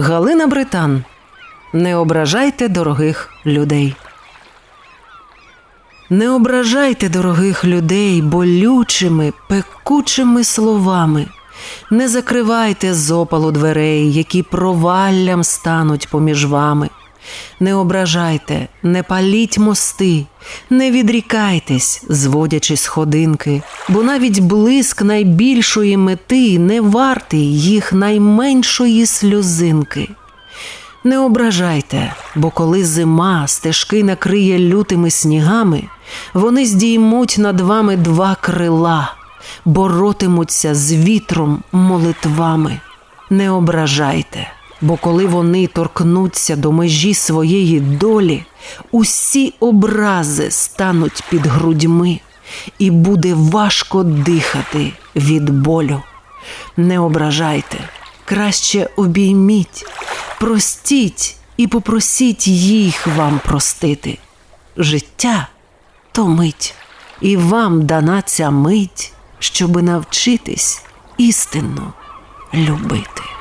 Галина Британ. Не ображайте дорогих людей. Не ображайте дорогих людей болючими, пекучими словами. Не закривайте з опалу дверей, які проваллям стануть поміж вами. Не ображайте, не паліть мости, не відрікайтесь, зводячи сходинки, бо навіть блиск найбільшої мети не вартий їх найменшої сльозинки. Не ображайте, бо коли зима стежки накриє лютими снігами, вони здіймуть над вами два крила, боротимуться з вітром молитвами. Не ображайте, бо коли вони торкнуться до межі своєї долі, усі образи стануть під грудьми, і буде важко дихати від болю. Не ображайте, краще обійміть, простіть і попросіть їх вам простити. Життя то мить, і вам дана ця мить, щоби навчитись істинно любити.